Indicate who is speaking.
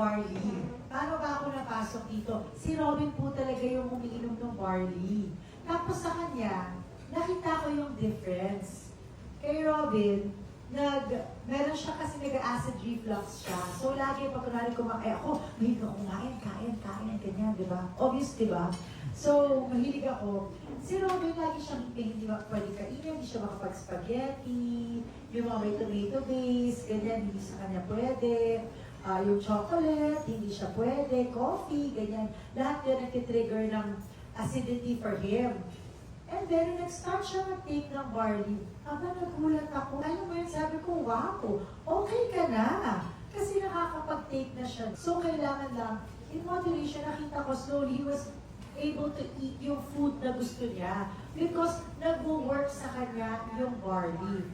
Speaker 1: barley. Paano ba ako napasok dito? Si Robin po talaga yung umiinom ng barley. Tapos sa kanya, nakita ko yung difference. Kay Robin, nag, meron siya kasi nag-acid reflux siya. So, lagi pag kunwari kumakain ako, mahilig ako kumain, kain, kain, ganyan, di ba? Obvious, di ba? So, mahilig ako. Si Robin, lagi siyang hindi ba pwede kainin, hindi siya makapag-spaghetti, yung mga may tomato base, ganyan, hindi sa kanya pwede. Ah, yung chocolate, hindi siya pwede, coffee, ganyan. Lahat yun nagtitrigger ng acidity for him. And then, nag-start siya mag-take ng barley, aba nagulat ako. Alam mo yun, sabi ko, wow, okay ka na. Kasi nakakapag-take na siya. So, kailangan lang, in moderation, nakita ko slowly, he was able to eat yung food na gusto niya because nag-work sa kanya yung barley.